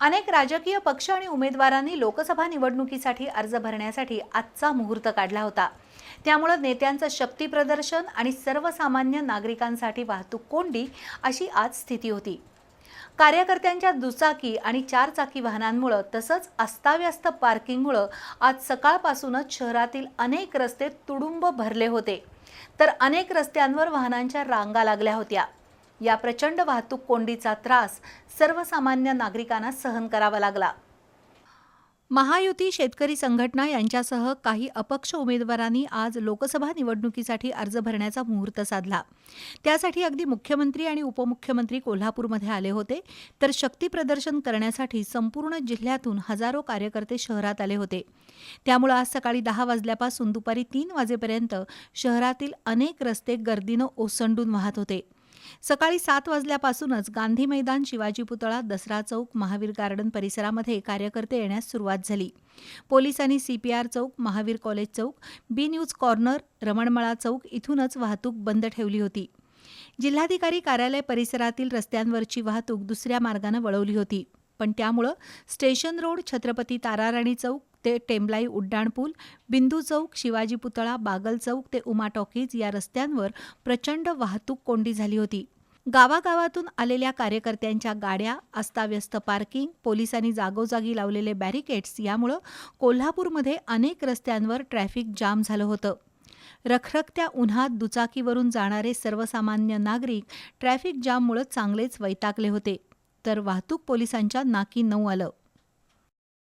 अनेक राजकीय पक्ष आणि उमेदवारांनी लोकसभा निवडणुकीसाठी अर्ज भरण्यासाठी आजचा मुहूर्त काढला होता. त्यामुळे नेत्यांचं शक्ती प्रदर्शन आणि सर्वसामान्य नागरिकांसाठी वाहतूक कोंडी अशी आज स्थिती होती. कार्यकर्त्यांच्या दुचाकी आणि चारचाकी वाहनांमुळं तसंच अस्ताव्यस्त पार्किंगमुळं आज सकाळपासूनच शहरातील अनेक रस्ते तुडुंब भरले होते. तर अनेक रस्त्यांवर वाहनांच्या रांगा लागल्या होत्या. या प्रचंड वाहतूक कोंडीचा त्रास सर्वसामान्य नागरिकांना सहन करावा लागला. महायुती शेतकरी संघटना यांच्यासह काही अपक्ष उमेदवारांनी आज लोकसभा निवडणुकीसाठी अर्ज भरण्याचा मुहूर्त साधला. त्यासाठी अगदी मुख्यमंत्री आणि उपमुख्यमंत्री कोल्हापूरमध्ये आले होते. तर शक्ती प्रदर्शन करण्यासाठी संपूर्ण जिल्ह्यातून हजारो कार्यकर्ते शहरात आले होते. त्यामुळे आज सकाळी दहा वाजल्यापासून दुपारी तीन वाजेपर्यंत शहरातील अनेक रस्ते गर्दीनं ओसंडून वाहत होते. सकाळी सात वाजल्यापासूनच गांधी मैदान शिवाजी पुतळा दसरा चौक महावीर गार्डन परिसरामध्ये कार्यकर्ते येण्यास सुरुवात झाली. पोलिसांनी सीपीआर चौक महावीर कॉलेज चौक बी न्यूज कॉर्नर रमणमळा चौक इथूनच वाहतूक बंद ठेवली होती. जिल्हाधिकारी कार्यालय परिसरातील रस्त्यांवरची वाहतूक दुसऱ्या मार्गानं वळवली होती. पण त्यामुळं स्टेशन रोड छत्रपती ताराराणी चौक ते टेंबलाई उड्डाणपूल बिंदू चौक शिवाजी पुतळा बागल चौक ते उमा टॉकीज या रस्त्यांवर प्रचंड वाहतूक कोंडी झाली होती. गावागावातून आलेल्या कार्यकर्त्यांच्या गाड्या अस्ताव्यस्त पार्किंग पोलिसांनी जागोजागी लावलेले बॅरिकेड्स यामुळं कोल्हापूरमध्ये अनेक रस्त्यांवर ट्रॅफिक जाम झालं होतं. रखरखत्या उन्हात दुचाकीवरून जाणारे सर्वसामान्य नागरिक ट्रॅफिक जाममुळं चांगलेच वैतागले होते. तर वाहतूक पोलिसांच्या नाकी नऊ आलं.